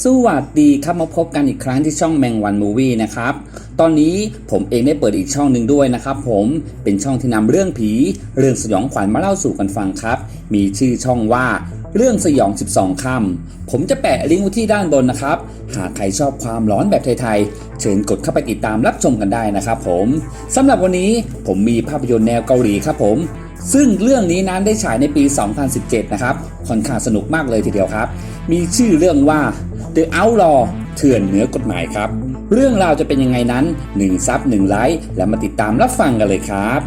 สวัสดีครับมาพบกันอีกครั้งที่ช่องแมงวันมูวี่นะครับ ตอนนี้ผมเองได้เปิดอีกช่องหนึ่งด้วยนะครับผมเป็นช่องที่นำเรื่องผี เรื่องสยองขวัญมาเล่าสู่กันฟังครับ มีชื่อช่องว่าเรื่องสยอง 12คำผมจะแปะลิงก์ไว้ที่ด้านบนนะครับ หากใครชอบความร้อนแบบไทยๆ เชิญกดเข้าไปติดตามรับชมกันได้นะครับผมสำหรับวันนี้ผมมีภาพยนตร์แนวเกาหลีครับผม ซึ่งเรื่องนี้นั้นได้ฉายในปี 2017 นะครับค่อนข้างสนุกมากเลยทีเดียวครับ มีชื่อเรื่องว่า The Outlaw เถื่อนเหนือกฎหมายครับ เรื่องราวจะเป็นยังไงนั้น1ซับ1ไลค์และมาติดตามรับฟังกันเลยครับ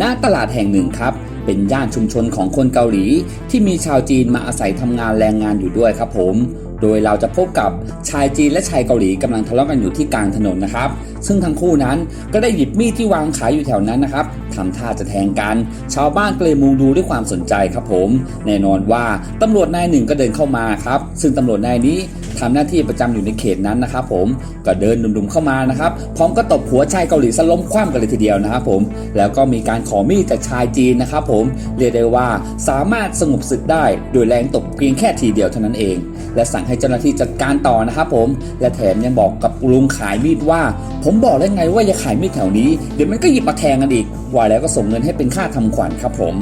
ณตลาดแห่งหนึ่งครับ เป็นย่านชุมชนของคนเกาหลี ที่มีชาวจีนมาอาศัยทำงานแรงงานอยู่ด้วยครับผม โดยเราจะพบกับชายจีนและชายเกาหลีกำลังทะเลาะกันอยู่ที่กลางถนนนะครับซึ่งทั้งคู่นั้นก็ได้หยิบมีดที่วางขายอยู่แถวนั้นนะครับทำท่าจะแทงกัน ชาวบ้านก็เลยมุงดูด้วยความสนใจครับผม แน่นอนว่าตำรวจนายหนึ่งก็เดินเข้ามาครับ ซึ่งตำรวจนายนี้ทำหน้าที่ประจำอยู่ในเขตนั้นนะครับผมก็เดินดุมๆเข้ามานะครับพร้อมก็ตบหัวชายเกาหลีสล้มคว่ำกันเลยทีเดียวนะครับผมแล้วก็มีการขอมีดจากชายจีนนะครับผมเรียกได้ว่าสามารถสงบศึกได้โดยแรงตบเพียงแค่ทีเดียวเท่านั้นเอง และสั่งให้เจ้าหน้าที่จัดการต่อนะครับผมและแถมยังบอกกับลุงขายมีดว่า ผผมบอกแล้วไงว่าอย่าขายมีดแถวนี้ เดี๋ยวมันก็หยิบมาแทงกันอีกว่าแล้วก็ส่งเงินให้เป็นค่าทำขวัญครับผม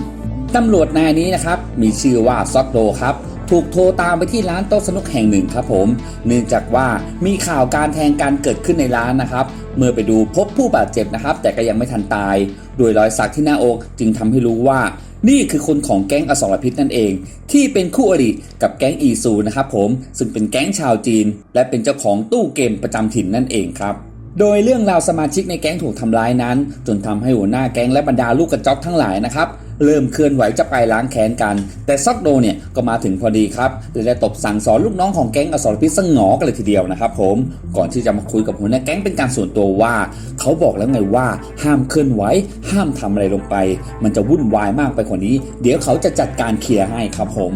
ตำรวจนายนี้นะครับ มีชื่อว่าซอกโดครับ ถูกโทรตามไปที่ร้านโต๊ะสนุกแห่งหนึ่งครับผม เนื่องจากว่ามีข่าวการแทงกันเกิดขึ้นในร้านนะครับ เมื่อไปดูพบผู้บาดเจ็บนะครับ แต่ก็ยังไม่ทันตาย โดยรอยสักที่หน้าอกจึงทำให้รู้ว่า นี่คือคนของแก๊งอสรพิษนั่นเอง ที่เป็นคู่อริกับแก๊งอีซูนะครับผมซึ่งเป็นแก๊งชาวจีน และเป็นเจ้าของตู้เกมประจำถิ่นนั่นเองครับ โดยเรื่องราวสมาชิกในแก๊งถูกทำร้ายนั้น จนทำให้หัวหน้าแก๊งและบรรดาลูกกระจอกทั้งหลายนะครับเริ่มเคลื่อนไหวจะไปล้างแค้นกัน แต่ซอกโดเนี่ยก็มาถึงพอดีครับและได้ตบสั่งสอนลูกน้องของแก๊งอสรพิษสงหงอกันเลยทีเดียวนะครับผมก่อนที่จะมาคุยกับหัวหน้าแก๊งเป็นการส่วนตัวว่า เขาบอกแล้วไงว่าห้ามเคลื่อนไหวห้ามทำอะไรลงไป มันจะวุ่นวายมากไปกว่านี้ เดี๋ยวเขาจะจัดการเคลียร์ให้ครับผม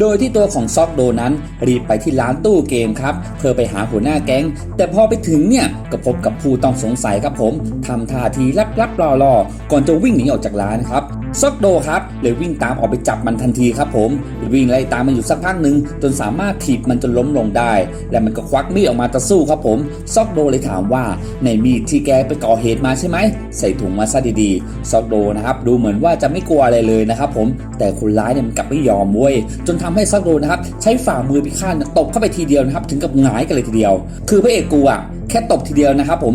โดยที่ตัวของซอกโดนั้นรีบไปที่ร้านตู้เกมครับเพื่อไปหาหัวหน้าแก๊ง แต่พอไปถึงเนี่ยก็พบกับผู้ต้องสงสัยครับผมทำท่าทีลับๆรอๆก่อนจะวิ่งหนีออกจากร้านครับ ซอกโดครับเลยวิ่งตามออกไปจับมันทันทีครับผมวิ่งไล่ตามมันอยู่สักพักหนึ่งจนสามารถถีบมันจนล้มลงได้ และมันก็ควักมีดออกมาจะสู้ครับผมซอกโดเลยถามว่าในมีดที่แกไปก่อเหตุมาใช่ไหมใส่ถุงมาซะดีๆซอกโดนะครับดูเหมือนว่าจะไม่กลัวอะไรเลยนะครับผมแต่คนร้ายเนี่ยมันกลับไม่ยอมเว้ยจนทำให้ซอกโดนะครับใช้ฝ่ามือพิฆาตเนี่ยตบเข้าไปทีเดียวนะครับถึงกับหงายกันเลยทีเดียว คือพระเอกกูอะแค่ตบทีเดียวนะครับผม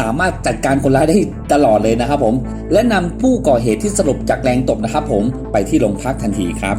สามารถจัดการคนร้ายได้ตลอดเลยนะครับผม และนำผู้ก่อเหตุที่สรุปจากแรงตบนะครับผมไปที่โรงพักทันทีครับ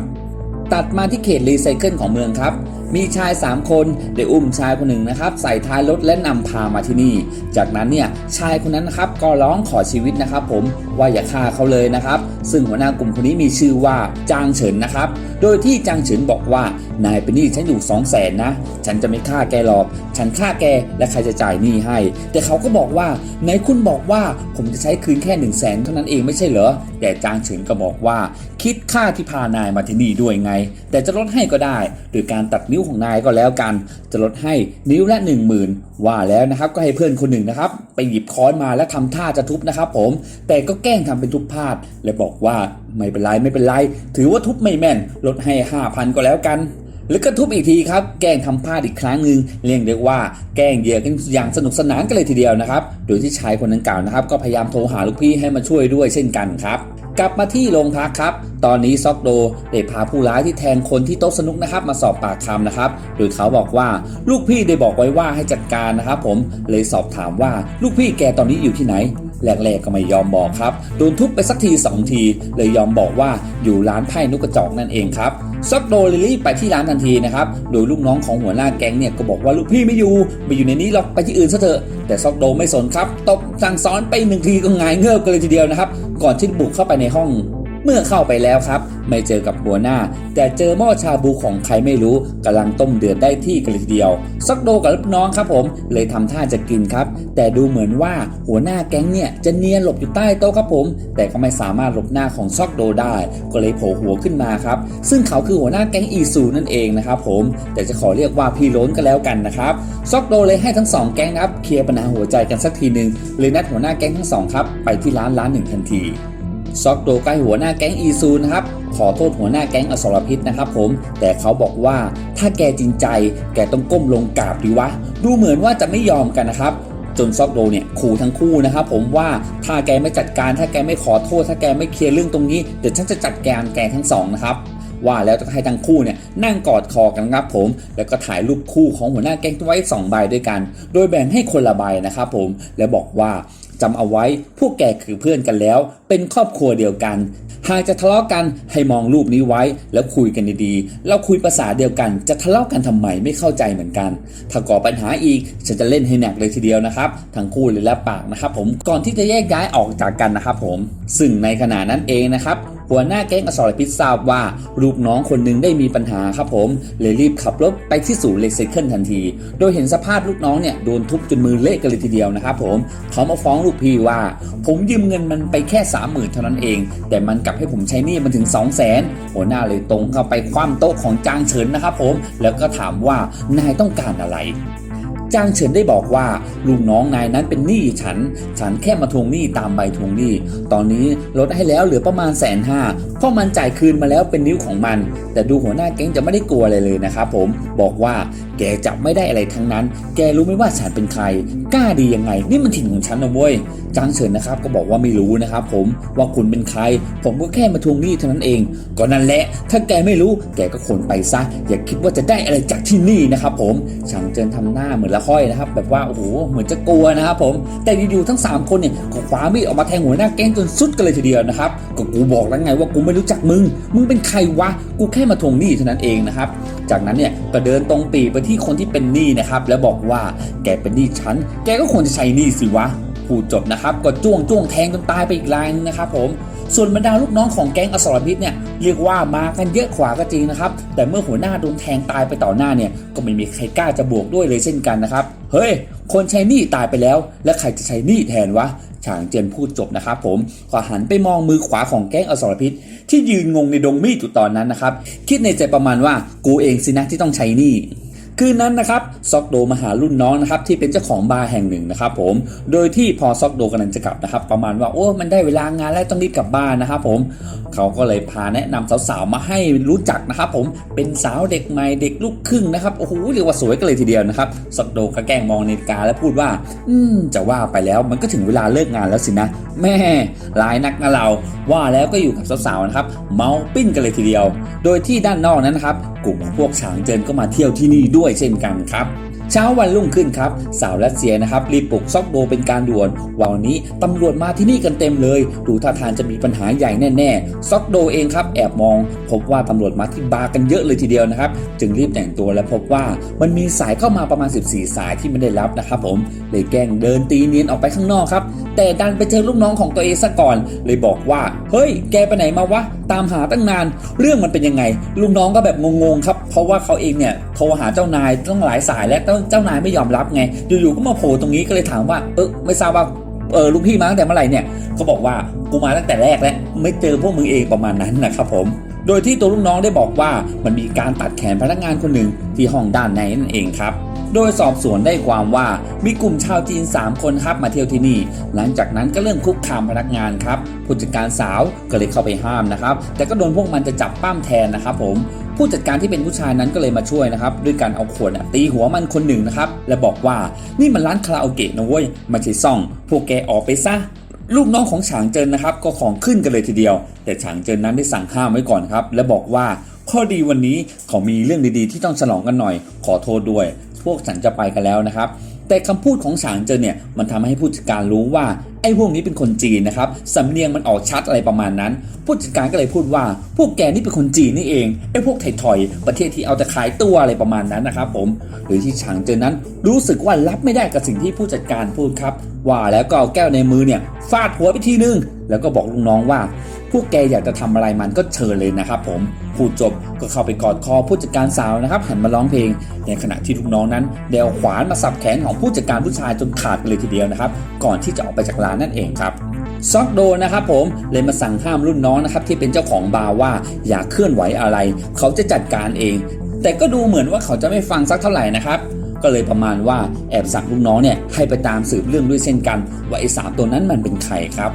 ตัดมาที่เขตรีไซเคิลของเมืองครับ มีชาย 3 คนได้อุ้มชายคนหนึ่งนะครับใส่ท้ายรถและนำพามาที่นี่ จากนั้นเนี่ยชายคนนั้นนะครับก็ร้องขอชีวิตนะครับผมว่าอย่าฆ่าเขาเลยนะครับ ซึ่งหัวหน้ากลุ่มคนนี้มีชื่อว่าจางเฉินนะครับ โดยที่จางเฉินบอกว่านายเป็นหนี้ฉันอยู่ 2 0 0แสนนะ ฉันจะไม่ฆ่าแกหรอก ฉันฆ่าแกและใครจะจ่ายหนี้ให้ แต่เขาก็บอกว่าไหนคุณบอกว่าผมจะใช้คืนแค่1นึ่งแสนเท่านั้นเองไม่ใช่เหรอ แต่จางเฉินก็บอกว่า คิดค่าที่พานายมาที่นี่ด้วยไง แต่จะลดให้ก็ได้ โดยการตัดนิ้วของนายก็แล้วกัน จะลดให้นิ้วละ 1 0,000 ว่าแล้วนะครับ ก็ให้เพื่อนคนหนึ่งนะครับ ไปหยิบค้อนมาและทำท่าจะทุบนะครับผม แต่ก็แกล้งทำเป็นทุบพลาด และบอกว่าไม่เป็นไรไม่เป็นไร ถือว่าทุบไม่แม่น ลดให้ 5,000 ก็แล้วกันแล้วก็ทุบอีกทีครับ แกล้งทำพลาดอีกครั้งหนึ่งเรียกได้ว่าแกล้งเหยื่อกันอย่างสนุกสนานกันเลยทีเดียวนะครับ โดยที่ชายคนดังกล่าวนะครับ ก็พยายามโทรหาลูกพี่ให้มาช่วยด้วยเช่นกันครับ กลับมาที่โรงพักครับ ตอนนี้ซอกโดได้พาผู้ร้ายที่แทงคนที่โต๊ะสนุกนะครับมาสอบปากคำนะครับ โดยเขาบอกว่าลูกพี่ได้บอกไว้ว่าให้จัดการนะครับผม เลยสอบถามว่าลูกพี่แกตอนนี้อยู่ที่ไหนแรกๆก็ไม่ยอมบอกครับ โดนทุบไปสักทีสองที เลยยอมบอกว่าอยู่ร้านไพ่นุกกระจอกนั่นเองครับ ซอกโดลิลี่ไปที่ร้านทันทีนะครับ โดยลูกน้องของหัวหน้าแก๊งเนี่ยก็บอกว่าลูกพี่ไม่อยู่ไปอยู่ในนี้หรอกไปที่อื่นซะเถอะ แต่ซอกโดไม่สนครับ ตบสั่งซ้อนไปหนึ่งทีก็งายเงือบกันเลยทีเดียวนะครับ ก่อนที่บุกเข้าไปในห้อง เมื่อเข้าไปแล้วครับ ไม่เจอกับหัวหน้า แต่เจอหม้อชาบูของใครไม่รู้กำลังต้มเดือดได้ที่กันเลยทีเดียวซักโดกับลูกน้องครับผม เลยทำท่าจะกินครับ แต่ดูเหมือนว่าหัวหน้าแก๊งเนี่ยจะเนียนหลบอยู่ใต้โต๊ะครับผม แต่ก็ไม่สามารถหลบหน้าของซอกโดได้ ก็เลยโผล่หัวขึ้นมาครับ ซึ่งเขาคือหัวหน้าแก๊งอีซูนั่นเองนะครับผม แต่จะขอเรียกว่าพี่ล้นก็แล้วกันนะครับซอกโดเลยให้ทั้งสองแก๊งนะครับเคลียร์ปัญหาหัวใจกันสักทีหนึ่งเลยนัดหัวหน้าแก๊งทั้งสองครับไปที่ร้านร้านหนึ่งทันที ซอกโดใก็ให้หัวหน้าแก๊งอีซูนะครับขอโทษหัวหน้าแก๊งอสรพิษนะครับผม แต่เขาบอกว่าถ้าแกจริงใจ แกต้องก้มลงกราบดีวะ ดูเหมือนว่าจะไม่ยอมกันนะครับจนซอกโดเนี่ยขู่ทั้งคู่นะครับผมว่าถ้าแกไม่จัดการถ้าแกไม่ขอโทษ ถ้าแกไม่เคลียร์เรื่องตรงนี้เดี๋ยวฉันจะจัดการแกทั้งสองนะครับว่าแล้วจะให้ทั้งคู่เนี่ยนั่งกอดคอกันครับผม แล้วก็ถ่ายรูปคู่ของหัวหน้าแก๊งไว้สองใบด้วยกัน โดยแบ่งให้คนละใบนะครับผมแล้วบอกว่า จำเอาไว้ พวกแกคือเพื่อนกันแล้ว เป็นครอบครัวเดียวกัน หากจะทะเลาะกันให้มองรูปนี้ไว้ แล้วคุยกันดีๆ เราคุยภาษาเดียวกัน จะทะเลาะกันทำไมไม่เข้าใจเหมือนกัน ถ้าก่อปัญหาอีกฉันจะเล่นให้หนักเลยทีเดียวนะครับ ทั้งคู่เลยและปากนะครับผม ก่อนที่จะแยกย้ายออกจากกันนะครับผม ซึ่งในขณะนั้นเองนะครับ หัวหน้าแก๊งอสรพิษทราบว่าลูกน้องคนหนึงได้มีปัญหาครับผม เลยรีบขับรถไปที่ศูนย์เลกไซเคิลทันที โดยเห็นสภาพลูกน้องเนี่ยโดนทุบจนมือเละกันเลยทีเดียวนะครับผมเขามาฟ้องลูกพี่ว่า ผมยืมเงินมันไปแค่สามหมื่นเท่านั้นเอง แต่มันกลับให้ผมใช้หนี้มันถึง 2 0 0 0 0นหัวหน้าเลยตรงเข้าไปคว่ำโต๊ะของจางเฉินนะครับผมแล้วก็ถามว่านายต้องการอะไร จ้างเฉินได้บอกว่าลูกน้องนายนั้นเป็นหนี้ฉัน ฉันแค่มาทวงหนี้ตามใบทวงหนี้ ตอนนี้ลดให้แล้วเหลือประมาณแสนห้าเพราะมันจ่ายคืนมาแล้วเป็นนิ้วของมัน แต่ดูหัวหน้าแก๊งจะไม่ได้กลัวอะไรเลยนะครับผมบอกว่าแกจะไม่ได้อะไรทั้งนั้น แกรู้ไหมว่าฉันเป็นใคร กล้าดียังไง นี่มันถิ่นของฉันนะเว้ยจางเฉินนะครับก็บอกว่าไม่รู้นะครับผมว่าคุณเป็นใคร ผมก็แค่มาทวงหนี้เท่านั้นเอง ก็นั่นแหละ ถ้าแกไม่รู้แกก็ขนไปซะอย่าคิดว่าจะได้อะไรจากที่นี่นะครับผมฉางเจินทำหน้าเหมือนละค่อยนะครับ แบบว่าโอ้โหเหมือนจะกลัวนะครับผมแต่อยู่ๆทั้ง 3 คนเนี่ยก็คว้ามีดออกมาแทงหัวหน้าแก๊งจนสุดกันเลยทีเดียวนะครับก็กูบอกแล้วไงว่ากูไม่รู้จักมึง มึงเป็นใครวะกูแค่มาทวงหนี้เท่านั้นเองนะครับจากนั้นเนี่ยก็เดินตรงปีไปที่คนที่เป็นหนี้นะครับแล้วบอกว่าแกเป็นหนี้ฉันแกก็ควรจะใช้หนี้สิวะพูดจบนะครับก็จ้วงจ้วงแทงจนตายไปอีกรายนึงนะครับผม ส่วนบรรดาลูกน้องของแก๊งอสรพิษเนี่ยเรียกว่ามากันเยอะขวาก็จริงนะครับ แต่เมื่อหัวหน้าโดนแทงตายไปต่อหน้าเนี่ยก็ไม่มีใครกล้าจะบวกด้วยเลยเช่นกันนะครับ เฮ้ย คนใช้หนี้ตายไปแล้ว แล้วใครจะใช้หนี้แทนวะฉางเจินพูดจบนะครับผมก็หันไปมองมือขวาของแก๊งอสรพิษ ที่ยืนงงในดงมีดอยู่ตอนนั้นนะครับ คิดในใจประมาณว่ากูเองสินะที่ต้องใช้หนี้ คืนนั้นนะครับซอกโดมาหารุ่นน้องนะครับที่เป็นเจ้าของบาร์แห่งหนึ่งนะครับผมโดยที่พอซอกโดกำลังจะกลับนะครับ ประมาณว่าโอ้มันได้เวลางานแล้วต้องรีบกลับบ้านนะครับผมเขาก็เลยพาแนะนำสาวๆมาให้รู้จักนะครับผมเป็นสาวเด็กใหม่เด็กลูกครึ่งนะครับโอ้โหเรียกว่าสวยกันเลยทีเดียวนะครับซอกโดก็แกล้งมองนาฬิกาแล้วพูดว่า อืมจะว่าไปแล้วมันก็ถึงเวลาเลิกงานแล้วสินะแม่ร้ายนักนะเราว่าแล้วก็อยู่กับสาวๆนะครับเมาปิ้นกันเลยทีเดียว โดยที่ด้านนอกนั้นนะครับกลุ่มของพวกฉางเจินก็มาเที่ยวที่นี่ด้วยเช่นกันครับเช้าวันรุ่งขึ้นครับสาวรัสเซียนะครับรีบปลุกซอกโดเป็นการด่วนวันนี้ตำรวจมาที่นี่กันเต็มเลย ดูท่าทางจะมีปัญหาใหญ่แน่ๆซอกโดเองครับแอบมอง พบว่าตำรวจมาที่บาร์กันเยอะเลยทีเดียวนะครับ จึงรีบแต่งตัวและพบว่ามันมีสายเข้ามาประมาณ 14 สายที่ไม่ได้รับนะครับผมเลยแกล้งเดินตีเนียนออกไปข้างนอกครับแต่ดันไปเจอลูกน้องของตัวเองซะก่อน เลยบอกว่า เฮ้ย แกไปไหนมาวะ ตามหาตั้งนาน เรื่องมันเป็นยังไง ลูกน้องก็แบบงงๆครับ เพราะว่าเขาเองเนี่ย โทรหาเจ้านายต้องหลายสายและเจ้านายไม่ยอมรับไงอยู่ๆก็มาโผล่ตรงนี้ก็เลยถามว่าเออไม่ทราบว่าเออลูกพี่มาตั้งแต่เมื่อไหร่เนี่ยเขาบอกว่ากูมาตั้งแต่แรกแล้วไม่เจอพวกมึงเองประมาณนั้นนะครับผม โดยที่ตัวลูกน้องได้บอกว่ามันมีการตัดแขนพนักงานคนหนึ่งที่ห้องด้านในนั่นเองครับโดยสอบสวนได้ความว่ามีกลุ่มชาวจีน 3 คนครับมาเที่ยวที่นี่ หลังจากนั้นก็เริ่มคุกคามพนักงานครับผู้จัดการสาวก็เลยเข้าไปห้ามนะครับ แต่ก็โดนพวกมันจะจับป้ามแทนนะครับผม ผู้จัดการที่เป็นผู้ชายนั้นก็เลยมาช่วยนะครับด้วยการเอาขวดตีหัวมันคนหนึ่งนะครับและบอกว่านี่มันร้านคาราโอเกะนะเว้ยไม่ใช่ซ่อง พวกแกออกไปซะลูกน้องของฉางเจินนะครับ ก็ของขึ้นกันเลยทีเดียว แต่ฉางเจินนั้นได้สั่งห้ามไว้ก่อนครับและบอกว่าข้อดีวันนี้เขามีเรื่องดีๆ ที่ต้องฉลองกันหน่อย ขอโทษด้วย พวกฉันจะไปกันแล้วนะครับ แต่คำพูดของฉางเจินเนี่ยมันทำให้ผู้จัดการรู้ว่าไอ้พวกนี้เป็นคนจีนนะครับสำเนียงมันออกชัดอะไรประมาณนั้น ผู้จัดการก็เลยพูดว่า พวกแกนี่เป็นคนจีนนี่เองไอ้พวกถอยประเทศที่เอาแต่ขายตัวอะไรประมาณนั้นนะครับผมหรือที่ฉางเจินนั้นรู้สึกว่ารับไม่ได้กับสิ่งที่ผู้จัดการพูดครับ ว่าแล้วก็เอาแก้วในมือเนี่ยฟาดหัวไปทีนึงแล้วก็บอกลูกน้องว่า พวกแกอยากจะทำอะไรมันก็เชิญเลยนะครับผมพูดจบก็เข้าไปกอดคอผู้จัดการสาวนะครับ หันมาร้องเพลง ในขณะที่ลูกน้องนั้นเดวขวานมาสับแขนของผู้จัดการผู้ชายจนขาดไปเลยทีเดียวนะครับ ก่อนที่จะออกไปจากร้านนั่นเองครับซอกโดนะครับผมเลยมาสั่งห้ามรุ่นน้องนะครับที่เป็นเจ้าของบาร์ว่าอย่าเคลื่อนไหวอะไร เขาจะจัดการเอง แต่ก็ดูเหมือนว่าเขาจะไม่ฟังสักเท่าไหร่นะครับก็เลยประมาณว่าแอบสั่งลูกน้องเนี่ยให้ไปตามสืบเรื่องด้วยเช่นกัน ว่าไอ้สามตัวนั้นมันเป็นใครครับ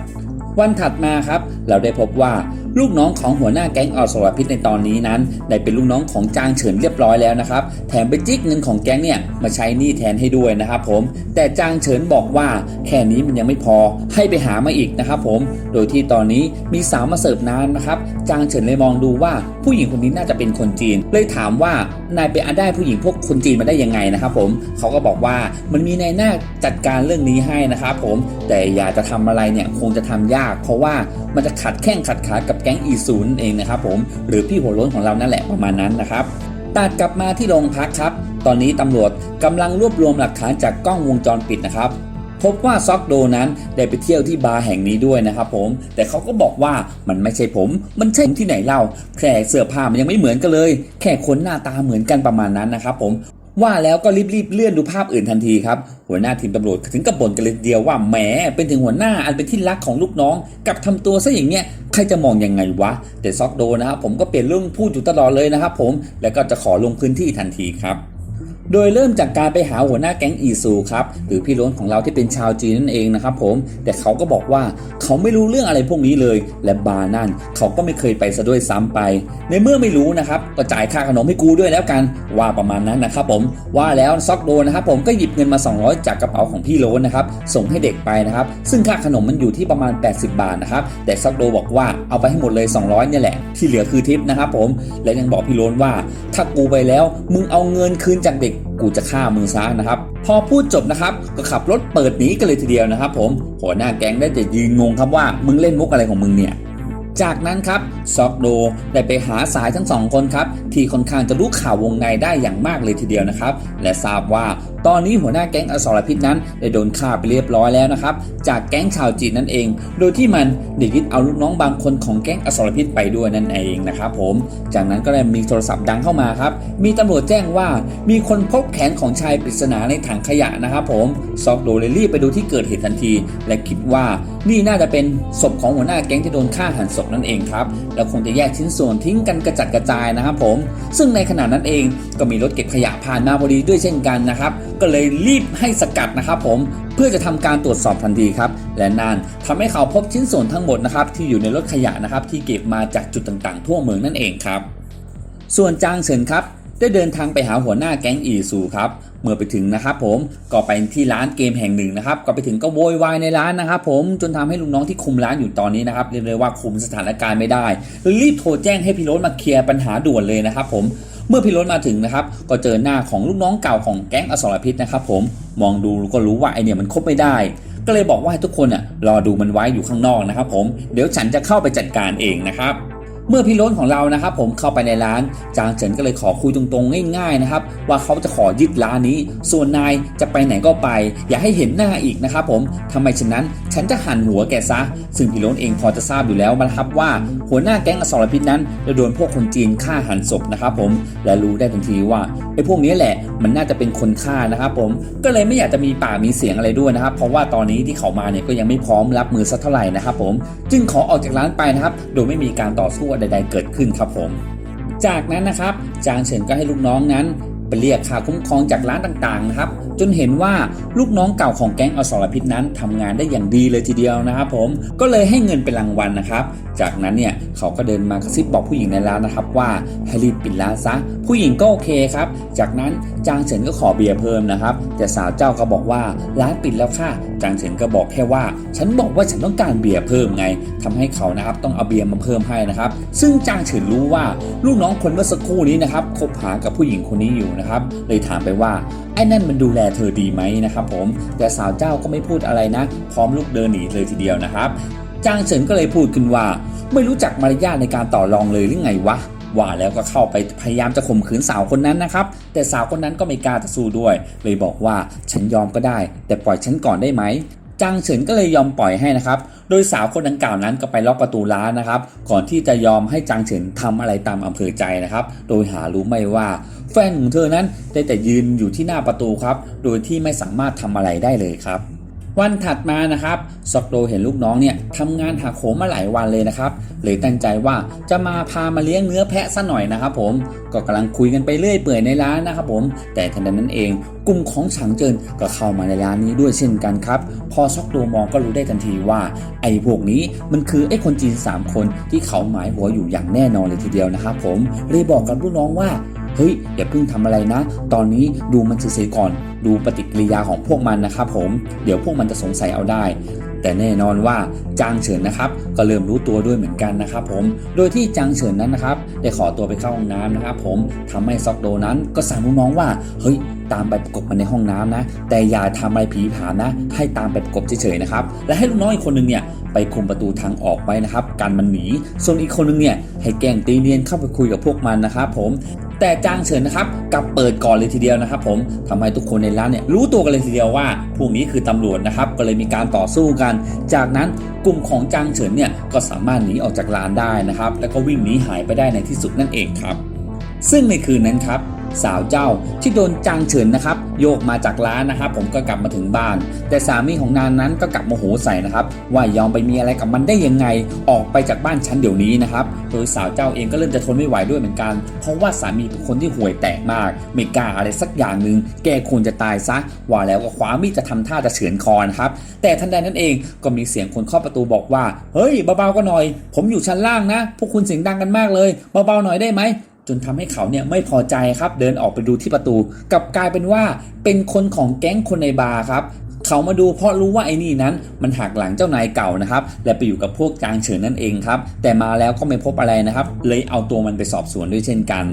วันถัดมาครับ เราได้พบว่าลูกน้องของหัวหน้าแก๊งอสรพิษในตอนนี้นั้น ได้เป็นลูกน้องของจางเฉินเรียบร้อยแล้วนะครับ แถมไปจิกเงินของแก๊งเนี่ยมาใช้หนี้แทนให้ด้วยนะครับผม แต่จางเฉินบอกว่าแค่นี้มันยังไม่พอให้ไปหามาอีกนะครับผม โดยที่ตอนนี้มีสาวมาเสิร์ฟน้ำนะครับ จางเฉินเลยมองดูว่าผู้หญิงคนนี้น่าจะเป็นคนจีน เลยถามว่านายไปอาได้ผู้หญิงพวกคนจีนมาได้ยังไงนะครับผม เขาก็บอกว่ามันมีนายหน้าจัดการเรื่องนี้ให้นะครับผม แต่อยากจะทำอะไรเนี่ยคงจะทำยาก เพราะว่ามันจะขัดแข้งขัดขากับแก๊งอีศูนเองนะครับผมหรือพี่หัวล้นของเรานั่นแหละประมาณนั้นนะครับตัดกลับมาที่โรงพักครับ ตอนนี้ตำรวจกำลังรวบรวมหลักฐานจากกล้องวงจรปิดนะครับพบว่าซอกโดนั้นได้ไปเที่ยวที่บาร์แห่งนี้ด้วยนะครับผมแต่เขาก็บอกว่ามันไม่ใช่ผม มันใช่ที่ไหนเล่าแค่เสื้อผ้ามันยังไม่เหมือนกันเลย แค่คนหน้าตาเหมือนกันประมาณนั้นนะครับผม ว่าแล้วก็รีบๆเลื่อนดูภาพอื่นทันทีครับ หัวหน้าทีมตำรวจถึงกับบ่นกันเลยเดียวว่าแหมเป็นถึงหัวหน้าอันเป็นที่รักของลูกน้องกลับทำตัวซะอย่างเงี้ยใครจะมองยังไงวะ แต่ซอกโดนะครับผมก็เปลี่ยนเรื่องพูดอยู่ตลอดเลยนะครับผมแล้วก็จะขอลงพื้นที่ทันทีครับ โดยเริ่มจากการไปหาหัวหน้าแก๊งอีซูครับหรือพี่ล้นของเราที่เป็นชาวจีนนั่นเองนะครับผมแต่เขาก็บอกว่าเขาไม่รู้เรื่องอะไรพวกนี้เลย และบาร์นั่นเขาก็ไม่เคยไปซะด้วยซ้ำไป ในเมื่อไม่รู้นะครับก็จ่ายค่าขนมให้กูด้วยแล้วกันว่าประมาณนั้นนะครับผมว่าแล้วซอกโดนะครับผมก็หยิบเงินมา 200 จากกระเป๋าของพี่โล้นนะครับส่งให้เด็กไปนะครับซึ่งค่าขนมมันอยู่ที่ประมาณ 80 บาทนะครับแต่ซอกโดบอกว่าเอาไปให้หมดเลย 200เนี่ยแหละ ที่เหลือคือทิปนะครับผมและยังบอกพี่โล้นว่า ถ้ากูไปแล้วมึงเอาเงินคืนจากเด็กกูจะฆ่ามึงซะนะครับ พอพูดจบนะครับก็ขับรถเปิดหนีกันเลยทีเดียวนะครับ ผมหัวหน้าแก๊งได้แต่ยืนงงครับว่ามึงเล่นมุกอะไรของมึงเนี่ยจากนั้นครับซอกโดได้ไปหาสายทั้งสองคนครับที่ค่อนข้างจะรู้ข่าววงในได้อย่างมากเลยทีเดียวนะครับ และทราบว่าตอนนี้หัวหน้าแก๊งอสรพิษนั้นได้โดนฆ่าไปเรียบร้อยแล้วนะครับ จากแก๊งชาวจีนนั่นเอง โดยที่มันได้ยึดเอาลูกน้องบางคนของแก๊งอสรพิษไปด้วยนั่นเองนะครับผม จากนั้นก็ได้มีโทรศัพท์ดังเข้ามาครับ มีตำรวจแจ้งว่ามีคนพบแขนของชายปริศนาในถังขยะนะครับผม ซอกโดเลยรีบไปดูที่เกิดเหตุทันที และคิดว่านี่น่าจะเป็นศพของหัวหน้าแก๊งที่โดนฆ่าหันศพนั่นเองครับ แล้วคงจะแยกชิ้นส่วนทิ้งกันกระจัดกระจายนะครับผม ซึ่งในขณะนั้นเองก็มีรถเก็บขยะผ่านมาพอดีด้วยเช่นกันนะครับก็เลยรีบให้สกัดนะครับผมเพื่อจะทำการตรวจสอบทันทีครับ และนั่นทำให้เขาพบชิ้นส่วนทั้งหมดนะครับที่อยู่ในรถขยะนะครับที่เก็บมาจากจุดต่างๆ ทั่วเมืองนั่นเองครับ ส่วนจางเฉินครับได้เดินทางไปหาหัวหน้าแก๊งอีซูครับเมื่อไปถึงนะครับผมก็ไปที่ร้านเกมแห่งหนึ่งนะครับก็ไปถึงก็โวยวายในร้านนะครับผมจนทำให้ลูกน้องที่คุมร้านอยู่ตอนนี้นะครับเรียกเลยว่าคุมสถานการณ์ไม่ได้รีบโทรแจ้งให้พี่โรสมาเคลียร์ปัญหาด่วนเลยนะครับผม เมื่อพี่รถมาถึงนะครับ ก็เจอหน้าของลูกน้องเก่าของแก๊งอสรพิษนะครับผมมองดูก็รู้ว่าไอเนี่ยมันคบไม่ได้ ก็เลยบอกว่าให้ทุกคนอะรอดูมันไว้อยู่ข้างนอกนะครับผมเดี๋ยวฉันจะเข้าไปจัดการเองนะครับ เมื่อพี่ล้นของเรานะครับ ผมเข้าไปในร้าน จางเฉินก็เลยขอคุยตรงๆ ง่ายๆนะครับว่าเขาจะขอยึดร้านนี้ ส่วนนายจะไปไหนก็ไป อย่าให้เห็นหน้าอีกนะครับ ผมทำไมฉะนั้นฉันจะหั่นหัวแกซะ ซึ่งพี่ล้นเองพอจะทราบอยู่แล้วนะครับว่าหัวหน้าแก๊งอสรพิษนั้นจะโดนพวกคนจีนฆ่าหันศพนะครับ ผมและรู้ได้ทันทีว่าไอ้พวกนี้แหละมันน่าจะเป็นคนฆ่านะครับ ผมก็เลยไม่อยากจะมีปากมีเสียงอะไรด้วยนะครับ เพราะว่าตอนนี้ที่เขามาเนี่ยก็ยังไม่พร้อมรับมือสักเท่าไหร่นะครับ ผมจึงขอออกจากร้านไปนะครับ โดยไม่มีการต่อสู้ใด ๆ เกิดขึ้นครับผม จากนั้นนะครับจางเฉินก็ให้ลูกน้องนั้นไปเรียกค่าคุ้มครองจากร้านต่างๆนะครับ จนเห็นว่าลูกน้องเก่าของแก๊งอสรพิษนั้นทำงานได้อย่างดีเลยทีเดียวนะครับผมก็เลยให้เงินเป็นรางวัลนะครับ จากนั้นเนี่ยเขาก็เดินมากระซิบบอกผู้หญิงในร้านนะครับ ว่าให้รีบปิดร้านซะ ผู้หญิงก็โอเคครับ จากนั้นจางเฉินก็ขอเบียร์เพิ่มนะครับ แต่สาวเจ้าก็บอกว่าร้านปิดแล้วค่ะจางเฉินก็บอกแค่ว่า ฉันบอกว่าฉันต้องการเบียร์เพิ่มไงทำให้เขานะครับต้องเอาเบียร์มาเพิ่มให้นะครับ ซึ่งจางเฉินรู้ว่าลูกน้องคนเมื่อสักครู่นี้นะครับคบหากับผู้หญิงคนนี้อยู่นะครับ เลยถามไปว่าไอ้นั่นมันดูแลเธอดีไหมนะครับผมแต่สาวเจ้าก็ไม่พูดอะไรนะ พร้อมลุกเดินหนีเลยทีเดียวนะครับจางเฉินก็เลยพูดขึ้นว่า ไม่รู้จักมารยาทในการต่อรองเลยหรือไงวะว่าแล้วก็เข้าไปพยายามจะข่มขืนสาวคนนั้นนะครับ แต่สาวคนนั้นก็ไม่กล้าจะสู้ด้วย เลยบอกว่าฉันยอมก็ได้ แต่ปล่อยฉันก่อนได้ไหม จางเฉินก็เลยยอมปล่อยให้นะครับ โดยสาวคนดังกล่าวนั้นก็ไปล็อกประตูร้านนะครับ ก่อนที่จะยอมให้จางเฉินทำอะไรตามอำเภอใจนะครับ โดยหารู้ไม่ว่า แฟนของเธอนั้นได้แต่ยืนอยู่ที่หน้าประตูครับ โดยที่ไม่สามารถทำอะไรได้เลยครับ วันถัดมานะครับซอกโดเห็นลูกน้องเนี่ยทำงานหักโหมมาหลายวันเลยนะครับเลยตั้งใจว่าจะมาพามาเลี้ยงเนื้อแพะซะหน่อยนะครับผมก็กำลังคุยกันไปเรื่อยเปื่อยในร้านนะครับผม แต่ทันใดนั้นเองกลุ่มของฉางเจินก็เข้ามาในร้านนี้ด้วยเช่นกันครับ พอซอกโดมองก็รู้ได้ทันทีว่าไอ้พวกนี้มันคือไอ้คนจีน 3 คนที่เขาหมายหัวอยู่อย่างแน่นอนเลยทีเดียวนะครับผมเลยบอกกับลูกน้องว่า เฮ้ยอย่าเพิ่งทำอะไรนะ ตอนนี้ดูมันเฉยๆก่อน ดูปฏิกิริยาของพวกมันนะครับผมเดี๋ยวพวกมันจะสงสัยเอาได้ แต่แน่นอนว่าจางเฉินนะครับก็เริ่มรู้ตัวด้วยเหมือนกันนะครับผมโดยที่จางเฉินนั้นนะครับได้ขอตัวไปเข้าห้องน้ำนะครับผมทำให้ซอกโดนั้นก็สั่งลูกน้องว่าเฮ้ย ตามไปประกบมันในห้องน้ำนะ แต่อย่าทำอะไรผีผานะ ให้ตามไปประกบเฉยๆนะครับ และให้ลูกน้องอีกคนนึงเนี่ยไปคุมประตูทางออกไว้นะครับกันมันหนี ส่วนอีกคนนึงเนี่ยให้แกล้งตีเนียนเข้าไปคุยกับพวกมันนะครับผมแต่จางเฉินนะครับกับเปิดก่อนเลยทีเดียวนะครับ ผมทำให้ทุกคนในร้านเนี่ยรู้ตัวกันเลยทีเดียวว่าพวกนี้คือตำรวจนะครับก็เลยมีการต่อสู้กัน จากนั้นกลุ่มของจางเฉินเนี่ยก็สามารถหนีออกจากร้านได้นะครับ แล้วก็วิ่งหนีหายไปได้ในที่สุดนั่นเองครับ ซึ่งในคืนนั้นครับ สาวเจ้าที่โดนจางเฉินนะครับ โยกมาจากร้านนะครับ ผมก็กลับมาถึงบ้าน แต่สามีของนางนั้นก็กลับโมโหใส่นะครับ ว่ายอมไปมีอะไรกับมันได้ยังไงออกไปจากบ้านฉันเดี๋ยวนี้นะครับโดยสาวเจ้าเองก็เริ่มจะทนไม่ไหวด้วยเหมือนกัน เพราะว่าสามีเป็นคนที่ห่วยแตกมากไม่กล้าอะไรสักอย่างหนึ่งแกควรจะตายซะว่าแล้วก็คว้ามีดจะทำท่าจะเฉือนคอนะครับแต่ทันใดนั้นเองก็มีเสียงคนเคาะประตูบอกว่าเฮ้ยเบาๆก็หน่อย ผมอยู่ชั้นล่างนะ พวกคุณเสียงดังกันมากเลยเบาๆหน่อยได้ไหม จนทำให้เขาเนี่ยไม่พอใจครับเดินออกไปดูที่ประตู กลับกลายเป็นว่าเป็นคนของแก๊งคนในบาร์ครับ เขามาดูเพราะรู้ว่าไอ้นี่นั้น มันหักหลังเจ้านายเก่านะครับและไปอยู่กับพวกจางเฉินนั่นเองครับแต่มาแล้วก็ไม่พบอะไรนะครับ เลยเอาตัวมันไปสอบสวนด้วยเช่นกัน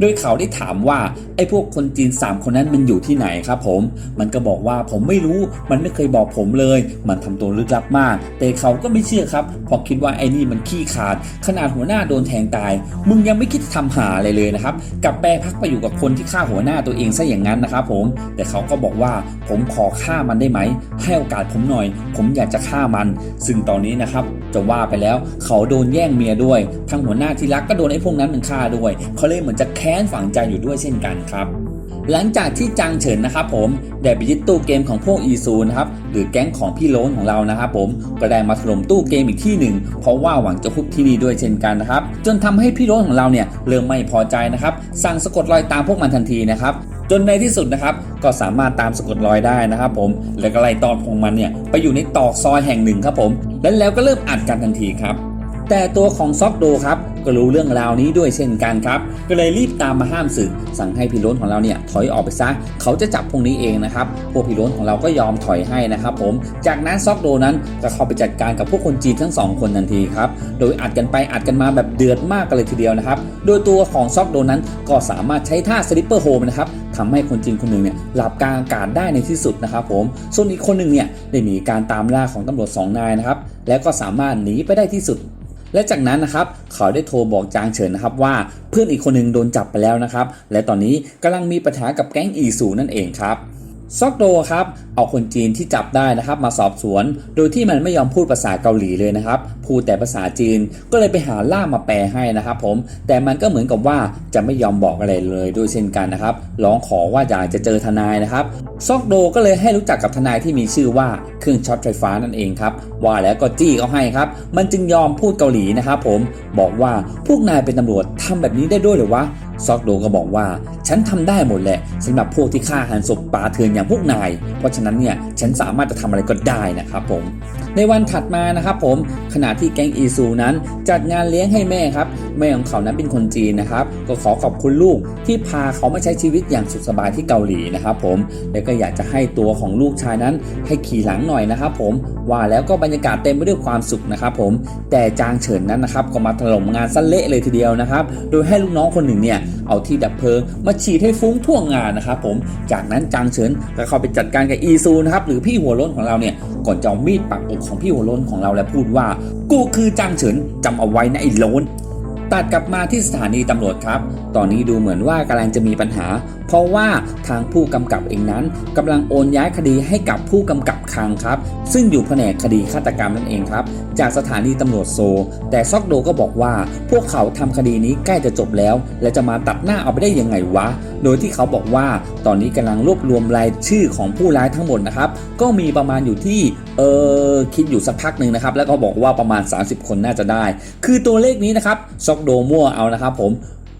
โดยเขาได้ถามว่าไอ้พวกคนจีน 3 คนนั้นมันอยู่ที่ไหนครับผม มันก็บอกว่าผมไม่รู้มันไม่เคยบอกผมเลย มันทำตัวลึกลับมาก แต่เขาก็ไม่เชื่อครับเพราะคิดว่าไอ้นี่มันขี้ขาด ขนาดหัวหน้าโดนแทงตาย มึงยังไม่คิดจะทำหาอะไรเลยนะครับกลับแปรพักไปอยู่กับคนที่ฆ่าหัวหน้าตัวเองซะอย่างนั้นนะครับผม แต่เขาก็บอกว่าผมขอฆ่ามันได้ไหมให้โอกาสผมหน่อย ผมอยากจะฆ่ามัน ซึ่งตอนนี้นะครับจะว่าไปแล้วเขาโดนแย่งเมียด้วยทั้งหัวหน้าที่รักก็โดนไอ้พวกนั้นมันฆ่าด้วย เขาเลยเหมือนจะแค้นฝังใจอยู่ด้วยเช่นกันครับหลังจากที่จางเฉินนะครับผมได้ไปยึดตู้เกมของพวกอีซูนะครับหรือแก๊งของพี่โล้นของเรานะครับผมก็ได้มาถล่มตู้เกมอีกที่หนึ่งเพราะว่าหวังจะคุบที่นี่ด้วยเช่นกันนะครับจนทำให้พี่โล้นของเราเนี่ยเริ่มไม่พอใจนะครับสั่งสะกดรอยตามพวกมันทันทีนะครับ จนในที่สุดนะครับก็สามารถตามสะกดรอยได้นะครับผมแล้วก็ไล่ตอนพวกมันเนี่ยไปอยู่ในตอกซอยแห่งหนึ่งครับผม แล้วแล้วก็เริ่มอัดกันทันทีครับ แต่ตัวของซอกโดครับก็รู้เรื่องราวนี้ด้วยเช่นกันครับ ก็เลยรีบตามมาห้ามศึก สั่งให้พี่โล้นของเราเนี่ยถอยออกไปซะ เขาจะจับพวกนี้เองนะครับ พวกพี่โล้นของเราก็ยอมถอยให้นะครับผม จากนั้นซอกโดนั้นก็เข้าไปจัดการกับพวกคนจีนทั้งสองคนทันทีครับ โดยอัดกันไปอัดกันมาแบบเดือดมากกันเลยทีเดียวนะครับ โดยตัวของซอกโดนั้นก็สามารถใช้ท่าสลิปเปอร์โฮมนะครับทำให้คนจีนคนหนึ่งเนี่ยหลับกลางอากาศได้ในที่สุดนะครับผม ส่วนอีกคนหนึ่งเนี่ยได้หนีการตามล่าของตำรวจสองนายนะครับ แล้วก็สามารถหนีไปได้ที่สุด และจากนั้นนะครับเขาได้โทรบอกจางเฉินนะครับว่าเพื่อนอีกคนหนึ่งโดนจับไปแล้วนะครับ และตอนนี้กำลังมีปัญหากับแก๊งอีสูนั่นเองครับ ซอกโดครับเอาคนจีนที่จับได้นะครับมาสอบสวน โดยที่มันไม่ยอมพูดภาษาเกาหลีเลยนะครับพูดแต่ภาษาจีนก็เลยไปหาล่ามมาแปลให้นะครับผมแต่มันก็เหมือนกับว่าจะไม่ยอมบอกอะไรเลยด้วยเช่นกันนะครับร้องขอว่าอยากจะเจอทนายนะครับซอกโดก็เลยให้รู้จักกับทนายที่มีชื่อว่าเครื่องช็อตไฟฟ้านั่นเองครับว่าแล้วก็จี้เขาให้ครับมันจึงยอมพูดเกาหลีนะครับผมบอกว่าพวกนายเป็นตำรวจทำแบบนี้ได้ด้วยหรือวะซอกโดก็บอกว่า ฉันทำได้หมดแหละสำหรับพวกที่ฆ่าหันศพปลาเถื่อนอย่างพวกนาย เพราะฉะนั้นเนี่ยฉันสามารถจะทำอะไรก็ได้นะครับผม ในวันถัดมานะครับผมขณะที่แก๊งอีซูนั้นจัดงานเลี้ยงให้แม่ครับ แม่ของเขานั้นเป็นคนจีนนะครับ ก็ขอขอบคุณลูกที่พาเขามาใช้ชีวิตอย่างสุขสบายที่เกาหลีนะครับผมแล้วก็อยากจะให้ตัวของลูกชายนั้นให้ขี่หลังหน่อยนะครับผมว่าแล้วก็บรรยากาศเต็มไปด้วยความสุขนะครับผมแต่จางเฉินนั้นนะครับก็มาถล่มงานซะเละเลยทีเดียวนะครับโดยให้ลูกน้องคนหนึ่งเนี่ยเอาที่ดับเพลิงมาฉีดให้ฟุ้งทั่วงานนะครับผมจากนั้นจางเฉินก็เข้าไปจัดการกับอีซูนะครับหรือพี่หัวโล้นของเราเนี่ยก่อนจะเอามีดปักอกของพี่หัวโล้นของเราและพูดว่า กูคือจางเฉินจำเอาไว้นะไอ้ล้น ตัดกลับมาที่สถานีตำรวจครับ ตอนนี้ดูเหมือนว่ากำลังจะมีปัญหาเพราะว่าทางผู้กำกับเองนั้นกำลังโอนย้ายคดีให้กับผู้กำกับคลังครับ ซึ่งอยู่แผนกคดีฆาตกรรมนั่นเองครับ จากสถานีตำรวจโซ แต่ซอกโดก็บอกว่า พวกเขาทำคดีนี้ใกล้จะจบแล้ว และจะมาตัดหน้าเอาไปได้ยังไงวะ โดยที่เขาบอกว่าตอนนี้กำลังรวบรวมรายชื่อของผู้ร้ายทั้งหมดนะครับ ก็มีประมาณอยู่ที่เออคิดอยู่สักพักหนึ่งนะครับ แล้วก็บอกว่าประมาณ 30 คนน่าจะได้ คือตัวเลขนี้นะครับซอกโดมั่วเอานะครับผม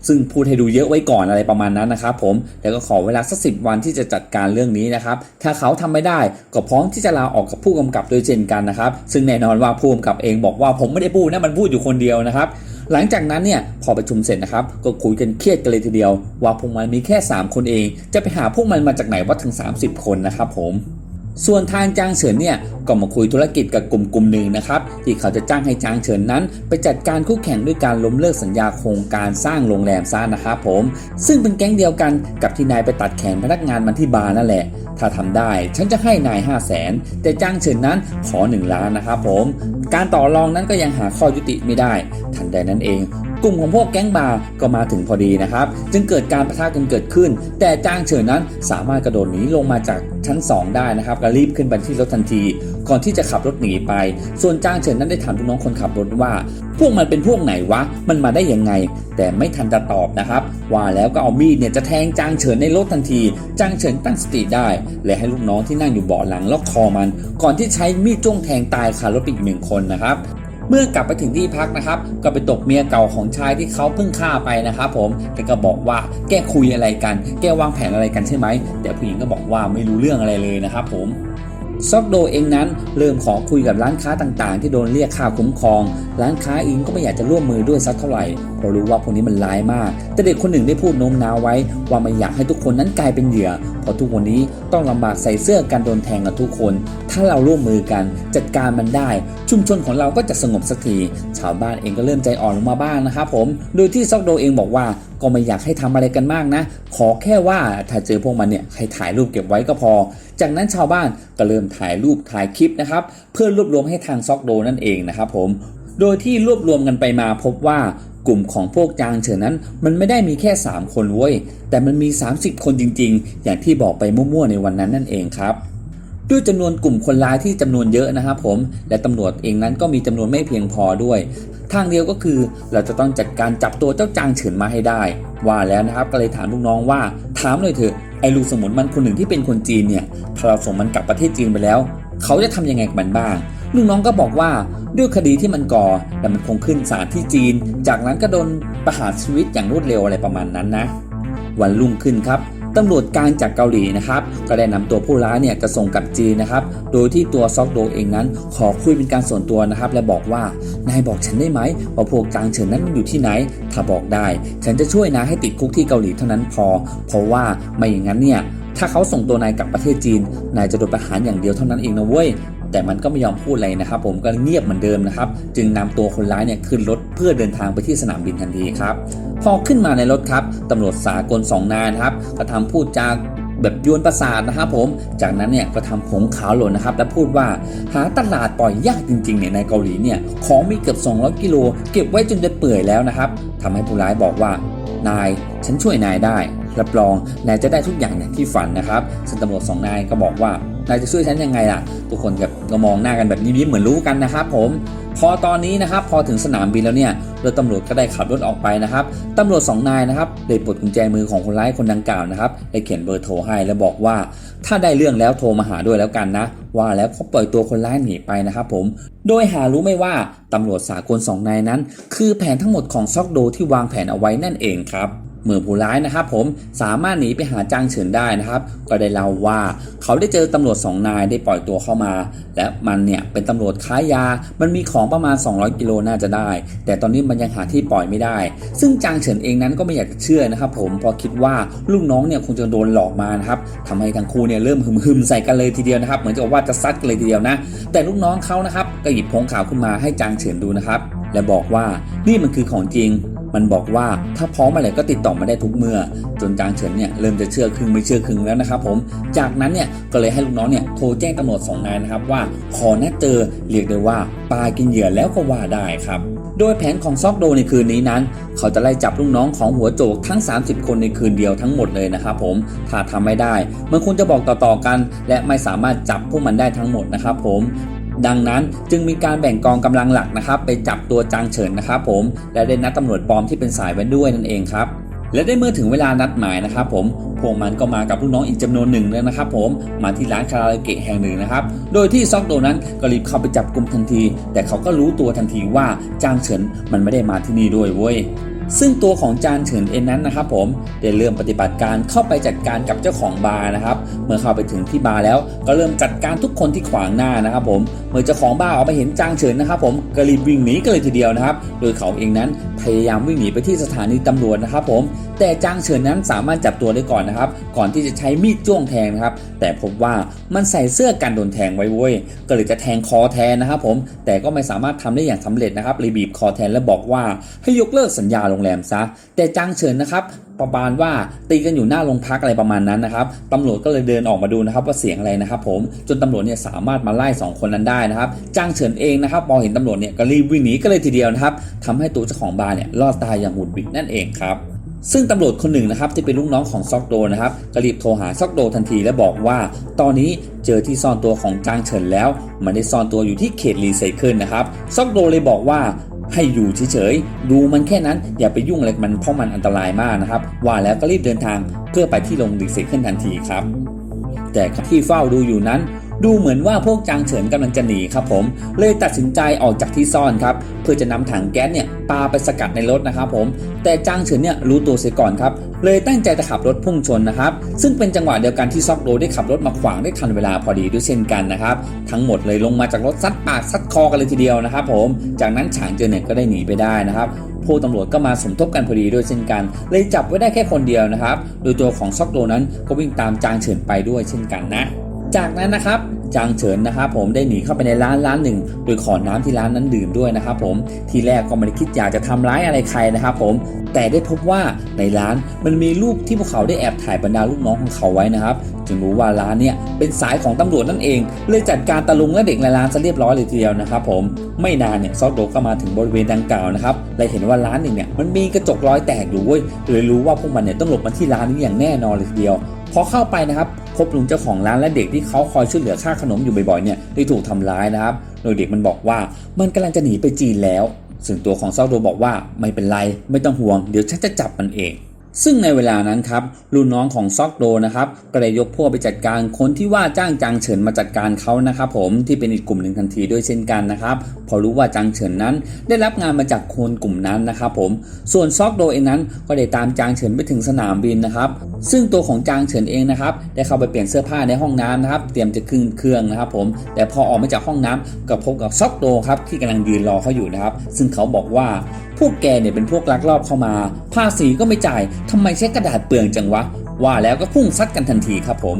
ซึ่งพูดให้ดูเยอะไว้ก่อนอะไรประมาณนั้นนะครับผมแล้วก็ขอเวลาสักสิวันที่จะจัดการเรื่องนี้นะครับถ้าเขาทำไม่ได้ก็พร้อมที่จะลาออกกับผู้กำกับโดยเช่นกันนะครับซึ่งแน่นอนว่าผู้กำกับเองบอกว่าผมไม่ได้พูดนะมันพูดอยู่คนเดียวนะครับหลังจากนั้นเนี่ยพอประชุมเสร็จนะครับก็คุยกันเครียดกันเลยทีเดียว ว่าพวกมันมีแค่ 3 คนเอง จะไปหาพวกมันมาจากไหนว่าถึง 30 คนนะครับผม ส่วนทางจางเฉินเนี่ยก็มาคุยธุรกิจกับกลุ่มกลุ่มหนึ่งนะครับที่เขาจะจ้างให้จางเฉินนั้น ไปจัดการคู่แข่งด้วยการล้มเลิกสัญญาโครงการสร้างโรงแรมซ่านะครับผม ซึ่งเป็นแก๊งเดียวกันกับที่นายไปตัดแขนพนักงานมันที่บาร์นั่นแหละ ถ้าทำได้ฉันจะให้นาย 5 0 0แสนแต่จางเฉินนั้นขอ 1 ล้านนะครับผม การต่อรองนั้นก็ยังหาข้อยุติไม่ได้ ทันใดนั้นเอง กลุ่มของพวกแก๊งบาร์ก็มาถึงพอดีนะครับ จึงเกิดการประทะกันเกิดขึ้น แต่จางเฉินนั้นสามารถกระโดดหนีลงมาจากชั้น 2 ได้นะครับก็รีบขึ้นไปที่รถทันที ก่อนที่จะขับรถหนีไป ส่วนจางเฉินนั้นได้ถามลูกน้องคนขับรถว่า พวกมันเป็นพวกไหนวะ มันมาได้ยังไง แต่ไม่ทันจะตอบนะครับ ว่าแล้วก็เอามีดเนี่ยจะแทงจางเฉินในรถทันที จางเฉินตั้งสติได้ และให้ลูกน้องที่นั่งอยู่เบาะหลังล็อกคอมัน ก่อนที่ใช้มีดจ้วงแทงตายคารถอีกหนึ่งคนนะครับ เมื่อกลับไปถึงที่พักนะครับ ก็ไปตกเมียเก่าของชายที่เขาเพิ่งฆ่าไปนะครับผมแกก็บอกว่าแกคุยอะไรกัน แกวางแผนอะไรกันใช่ไหมแต่ผู้หญิงก็บอกว่าไม่รู้เรื่องอะไรเลยนะครับผม ซอกโดเองนั้นเริ่มขอคุยกับร้านค้าต่างๆ ที่โดนเรียกค่าคุ้มครอง ร้านค้าเองก็ไม่อยากจะร่วมมือด้วยสักเท่าไหร่เพราะรู้ว่าพวกนี้มันร้ายมาก แต่เด็กคนหนึ่งได้พูดโน้มน้าวไว้ ว่าไม่อยากให้ทุกคนนั้นกลายเป็นเหยื่อ เพราะทุกวันนี้ต้องลำบากใส่เสื้อกันโดนแทงกันทุกคน ถ้าเราร่วมมือกันจัดการมันได้ ชุมชนของเราก็จะสงบสักที ชาวบ้านเองก็เริ่มใจอ่อนลงมาบ้างนะครับผม โดยที่ซอกโดเองบอกว่าก็ไม่อยากให้ทำอะไรกันมากนะ ขอแค่ว่าถ้าเจอพวกมันเนี่ยให้ถ่ายรูปเก็บไว้ก็พอ จากนั้นชาวบ้านก็เริ่มถ่ายรูปถ่ายคลิปนะครับเพื่อรวบรวมให้ทางซอกโดนั่นเองนะครับผมโดยที่รวบรวมกันไปมาพบว่ากลุ่มของพวกจางเฉินนั้น มันไม่ได้มีแค่ 3 คนเว้ยแต่มันมี 30 คนจริง ๆ อย่างที่บอกไปมั่วๆในวันนั้นนั่นเองครับ ด้วยจำนวนกลุ่มคนร้ายที่จำนวนเยอะนะครับผมและตำรวจเองนั้นก็มีจำนวนไม่เพียงพอด้วย ทางเดียวก็คือเราจะต้องจัดการจับตัวเจ้าจางเฉินมาให้ได้ ว่าแล้วนะครับก็เลยถามลูกน้องว่า ถามเลยเถอะไอ้ลูกสมุนมันคนหนึ่งที่เป็นคนจีนเนี่ยถ้าเราส่งมันกลับประเทศจีนไปแล้ว เขาจะทำยังไงกับมันบ้างลูกน้องก็บอกว่าด้วยคดีที่มันก่อแต่มันคงขึ้นศาลที่จีน จากนั้นก็โดนประหารชีวิตอย่างรวดเร็วอะไรประมาณนั้นนะ วันรุ่งขึ้นครับ ตำรวจกลางจากเกาหลีนะครับก็ได้นำตัวผู้ร้ายเนี่ยจะส่งกลับจีนนะครับโดยที่ตัวซอกโดเองนั้นขอคุยเป็นการส่วนตัวนะครับ และบอกว่านายบอกฉันได้ไหมว่าพวกกลางเฉินนั้นอยู่ที่ไหน ถ้าบอกได้ ฉันจะช่วยนายให้ติดคุกที่เกาหลีเท่านั้นพอ เพราะว่าไม่อย่างนั้นเนี่ยถ้าเขาส่งตัวนายกลับประเทศจีน นายจะโดนประหารอย่างเดียวเท่านั้นเองนะเว้ย แต่มันก็ไม่ยอมพูดอะไรนะครับ ผมก็เงียบเหมือนเดิมนะครับ จึงนำตัวคนร้ายเนี่ยขึ้นรถเพื่อเดินทางไปที่สนามบินทันทีครับ พอขึ้นมาในรถครับตำรวจสากลสองนายนะครับก็ทำพูดจาแบบยวนประสาทนะครับผม จากนั้นเนี่ยก็ทำผงขาวหล่นนะครับ และพูดว่าหาตลาดปล่อยยากจริงๆเนี่ยในเกาหลีเนี่ยของมีเกือบ 200 กิโล เก็บไว้จนจะเปื่อยแล้วนะครับทำให้ผู้ร้ายบอกว่านายฉันช่วยนายได้ รับรองนายจะได้ทุกอย่างอย่างที่ฝันนะครับซึ่งตำรวจสองนายก็บอกว่านายจะช่วยฉันยังไงล่ะ ทุกคนกับก็มองหน้ากันแบบยิ้มๆเหมือนรู้กันนะครับผม พอตอนนี้นะครับ พอถึงสนามบินแล้วเนี่ยรถตำรวจก็ได้ขับรถออกไปนะครับตำรวจสองนายนะครับได้ปลดกุญแจมือของคนร้ายคนดังกล่าวนะครับได้เขียนเบอร์โทรให้แล้วบอกว่า ถ้าได้เรื่องแล้วโทรมาหาด้วยแล้วกันนะ ว่าแล้วเขาปล่อยตัวคนร้ายหนีไปนะครับผม โดยหารู้ไม่ว่าตำรวจสากลสองนายนั้น คือแผนทั้งหมดของซอกโดที่วางแผนเอาไว้นั่นเองครับ เมื่อผู้ร้ายนะครับผมสามารถหนีไปหาจางเฉินได้นะครับ ก็ได้เล่าว่าเขาได้เจอตำรวจสองนายได้ปล่อยตัวเข้ามา และมันเนี่ยเป็นตำรวจค้ายา มันมีของประมาณ 200 กิโลน่าจะได้ แต่ตอนนี้มันยังหาที่ปล่อยไม่ได้ ซึ่งจางเฉินเองนั้นก็ไม่อยากจะเชื่อนะครับผมพอคิดว่าลูกน้องเนี่ยคงจะโดนหลอกมานะครับทำให้ทั้งคู่เนี่ยเริ่มหึมๆใส่กันเลยทีเดียวนะครับ เหมือนกับว่าจะซัดกันเลยทีเดียวนะ แต่ลูกน้องเขานะครับก็หยิบผงขาวขึ้นมาให้จางเฉินดูนะครับและบอกว่านี่มันคือของจริง มันบอกว่าถ้าพร้อมเมื่อไหร่ก็ติดต่อมาได้ทุกเมื่อ จนจางเฉินเนี่ยเริ่มจะเชื่อครึ่งไม่เชื่อครึ่งแล้วนะครับผม จากนั้นเนี่ยก็เลยให้ลูกน้องเนี่ยโทรแจ้งตำรวจสองนายนะครับว่าขอนัดเจอเรียกได้ว่าปลากินเหยื่อแล้วก็ว่าได้ครับโดยแผนของซอกโดในคืนนี้นั้น เขาจะไล่จับลูกน้องของหัวโจกทั้ง 30 คนในคืนเดียวทั้งหมดเลยนะครับผม ถ้าทำไม่ได้ มันควรจะบอกต่อๆกัน และไม่สามารถจับพวกมันได้ทั้งหมดนะครับผม ดังนั้นจึงมีการแบ่งกองกำลังหลักนะครับไปจับตัวจางเฉินนะครับผมและได้นัดตำรวจปลอมที่เป็นสายไว้ด้วยนั่นเองครับและได้เมื่อถึงเวลานัดหมายนะครับผม พวกมันก็มากับลูกน้องอีกจำนวนหนึ่งเลยนะครับผม มาที่ร้านคาราโอเกะแห่งหนึ่งนะครับ โดยที่ซอกโดนั้นก็รีบเข้าไปจับกลุ่มทันที แต่เขาก็รู้ตัวทันทีว่าจางเฉินมันไม่ได้มาที่นี่ด้วยเว้ย ซึ่งตัวของจานเฉินเองนั้นนะครับผมได้เริ่มปฏิบัติการเข้าไปจัดการกับเจ้าของบาร์นะครับ เมื่อเข้าไปถึงที่บาร์แล้วก็เริ่มจัดการทุกคนที่ขวางหน้านะครับผมเมื่อเจ้าของบาร์ออกมาเห็นจางเฉินนะครับ ผมก็รีบวิ่งหนีกันเลยทีเดียวนะครับ โดยเขาเองนั้นพยายามวิ่งหนีไปที่สถานีตำรวจนะครับผมแต่จางเฉินนั้นสามารถจับตัวได้ก่อนนะครับ ก่อนที่จะใช้มีดจ้วงแทงนะครับ แต่พบว่ามันใส่เสื้อกันโดนแทงไว้เว้ยก็เลยจะแทงคอแทนนะครับผมแต่ก็ไม่สามารถทำได้อย่างสำเร็จนะครับเลยบีบคอแทนและบอกว่าให้ยกเลิกสัญญาโรงแรมซะ แต่จางเฉินนะครับ ประมาณว่าตีกันอยู่หน้าโรงพักอะไรประมาณนั้นนะครับตำรวจก็เลยเดินออกมาดูนะครับว่าเสียงอะไรนะครับ ผมจนตำรวจเนี่ยสามารถมาไล่สองคนนั้นได้นะครับจางเฉินเองนะครับพอเห็นตำรวจเนี่ยก็รีบวิ่งหนีกันเลยทีเดียวนะครับทำให้ตัวเจ้าของบาร์เนี่ยรอดตายอย่างหุดหวิดนั่นเองครับซึ่งตำรวจคนหนึ่งนะครับที่เป็นลูกน้องของซอกโดนะครับก็รีบโทรหาซอกโดทันทีและบอกว่า ตอนนี้เจอที่ซ่อนตัวของจางเฉินแล้ว มันได้ซ่อนตัวอยู่ที่เขตรีไซเคิลนะครับซอกโดเลยบอกว่า ให้อยู่เฉยๆ ดูมันแค่นั้นอย่าไปยุ่งอะไรมันเพราะมันอันตรายมากนะครับ ว่าแล้วก็รีบเดินทางเพื่อไปที่โรงรีไซเคิลทันทีครับ แต่ที่เฝ้าดูอยู่นั้น ดูเหมือนว่าพวกจางเฉินกำลังจะหนีครับผม เลยตัดสินใจออกจากที่ซ่อนครับเพื่อจะนำถังแก๊สเนี่ยปาไปสกัดในรถนะครับผม แต่จางเฉินเนี่ยรู้ตัวเสียก่อนครับ เลยตั้งใจจะขับรถพุ่งชนนะครับ ซึ่งเป็นจังหวะเดียวกันที่ซอกโดได้ขับรถมาขวางได้ทันเวลาพอดีด้วยเช่นกันนะครับ ทั้งหมดเลยลงมาจากรถซัดปากซัดคอกันเลยทีเดียวนะครับผม จากนั้นฉางเจอเนี่ยก็ได้หนีไปได้นะครับผู้ตำรวจก็มาสมทบกันพอดีด้วยเช่นกัน เลยจับไว้ได้แค่คนเดียวนะครับ โดยตัวของซอกโดนั้นก็วิ่งตามจางเฉินไปด้วยเช่นกันนะ จากนั้นนะครับจางเฉินนะครับผมได้หนีเข้าไปในร้านร้านหนึ่ง โดยขอน้ำที่ร้านนั้นดื่มด้วยนะครับผมทีแรกก็ไม่ได้คิดอยากจะทำร้ายอะไรใครนะครับผมแต่ได้พบว่าในร้านมันมีรูปที่พวกเขาได้แอบถ่ายบรรดาลูกน้องของเขาไว้นะครับ จึงรู้ว่าร้านเนี่ยเป็นสายของตำรวจนั่นเอง เลยจัดการตะลุงและเด็กในร้านซะเรียบร้อยเลยทีเดียวนะครับผมไม่นานเนี่ยซอกโดก็มาถึงบริเวณดังกล่าวนะครับเลยเห็นว่าร้านหนึ่งเนี่ยมันมีกระจกรอยแตกอยู่เว้ยเลยรู้ว่าพวกมันเนี่ยต้องหลบมาที่ร้านนี้อย่างแน่นอนเลยทีเดียวพอเข้าไปนะครับพบลุงเจ้าของร้านและเด็กที่เขาคอยช่วยเหลือค่าขนมอยู่บ่อยๆเนี่ยได้ถูกทำร้ายนะครับ โดยเด็กมันบอกว่ามันกำลังจะหนีไปจีนแล้ว ซึ่งตัวของเซาโดบอกว่าไม่เป็นไรไม่ต้องห่วงเดี๋ยวฉันจะจับมันเอง ซึ่งในเวลานั้นครับรุ่นน้องของซอกโดนะครับก็ได้ยกพวกไปจัดการคนที่ว่าจ้างจางเฉินมาจัดการเขานะครับผมที่เป็นอีกกลุ่มหนึ่งทันทีด้วยเช่นกันนะครับพอรู้ว่าจางเฉินนั้นได้รับงานมาจากคนกลุ่มนั้นนะครับผมส่วนซอกโดเองนั้นก็ได้ตามจางเฉินไปถึงสนามบินนะครับ ซึ่งตัวของจางเฉินเองนะครับได้เข้าไปเปลี่ยนเสื้อผ้าในห้องน้ำนะครับเตรียมจะขึ้นเครื่องนะครับผมแต่พอออกมาจากห้องน้ำก็พบกับซอกโดครับที่กำลังยืนรอเขาอยู่นะครับซึ่งเขาบอกว่าพวกแกเนี่ยเป็นพวกลักลอบเข้ามา ภาษีก็ไม่จ่ายทำไมใช้กระดาษเปลืองจังวะ ว่าแล้วก็พุ่งซัดกันทันทีครับผม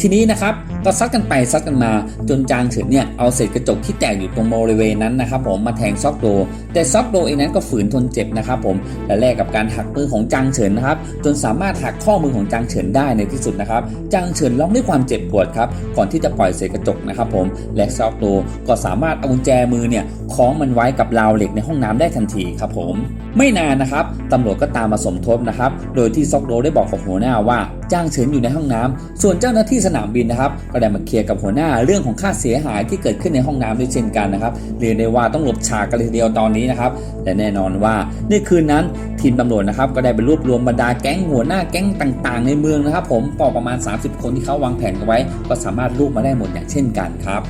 ทีนี้นะครับก็ซัดกันไปซัดกันมา จนจางเฉินเนี่ยเอาเศษกระจกที่แตกอยู่ตรงบริเวณนั้นนะครับผมมาแทงซอกโดแต่ซอกโดเองนั้นก็ฝืนทนเจ็บนะครับผมและแลกกับการหักมือของจางเฉินนะครับจนสามารถหักข้อมือของจางเฉินได้ในที่สุดนะครับจางเฉินร้องด้วยความเจ็บปวดครับก่อนที่จะปล่อยเศษกระจกนะครับผมและซอกโดก็สามารถเอากุญแจมือเนี่ย คล้องมันไว้กับราวเหล็กในห้องน้ำได้ทันทีครับผม ไม่นานนะครับตำรวจก็ตามมาสมทบนะครับ โดยที่ซอกโดได้บอกกับหัวหน้าว่าจ้างเฉินอยู่ในห้องน้ำส่วนเจ้าหน้าที่สนามบินนะครับก็ได้มาเคลียร์กับหัวหน้าเรื่องของค่าเสียหายที่เกิดขึ้นในห้องน้ำด้วยเช่นกันนะครับเรียกได้ว่าต้องหลบฉากกันเลยทีเดียวตอนนี้นะครับและแน่นอนว่าในคืนนั้นทีมตำรวจนะครับก็ได้ไปรวบรวมบรรดาแก๊งหัวหน้าแก๊งต่างๆ ในเมืองนะครับ ผมปอประมาณ 30 คนที่เขาวางแผนกันไว้ ก็สามารถรูปมาได้หมดอย่างเช่นกันครับ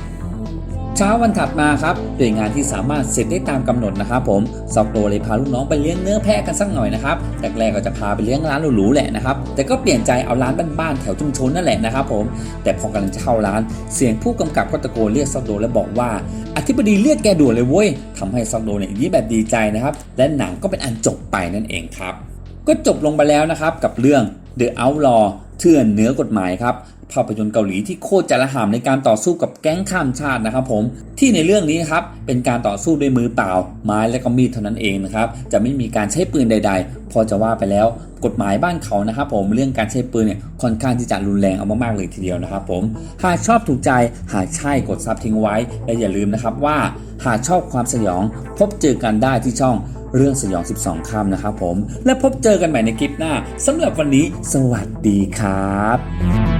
เช้าวันถัดมาครับด้วยงานที่สามารถเสร็จได้ตามกำหนดนะครับผมซอกโดเลยพาลูกน้องไปเลี้ยงเนื้อแพะกันสักหน่อยนะครับแรกๆก็จะพาไปเลี้ยงร้านหรูๆแหละนะครับ แต่ก็เปลี่ยนใจเอาร้านบ้านๆแถวชุมชนนั่นแหละนะครับผม แต่พอกำลังจะเข้าร้าน เสียงผู้กำกับก็ตะโกนเรียกซอกโดและบอกว่า อธิบดีเรียกแกด่วนเลยเว้ยทำให้ซอกโดเนี่ยยิ้มแบบดีใจนะครับ และหนังก็เป็นอันจบไปนั่นเองครับ ก็จบลงไปแล้วนะครับกับเรื่อง The Outlaw เถื่อนเหนือกฎหมายครับภาพยนตร์เกาหลีที่โคตรจะระห่ำในการต่อสู้กับแก๊งข้ามชาตินะครับผมที่ในเรื่องนี้ครับเป็นการต่อสู้ด้วยมือเปล่า ไม้และก็มีดเท่านั้นเองนะครับจะไม่มีการใช้ปืนใด ๆ พอจะว่าไปแล้วกฎหมายบ้านเขานะครับผมเรื่องการใช้ปืนเนี่ยค่อนข้างที่จะรุนแรงเอามากๆเลยทีเดียวนะครับผมหากชอบถูกใจหากใช่กดซับทิ้งไว้และอย่าลืมนะครับว่าหากชอบความสยอง พบเจอกันได้ที่ช่อง เรื่องสยอง 12 ค่ำนะครับผม และพบเจอกันใหม่ในคลิปหน้าสำหรับวันนี้ สวัสดีครับ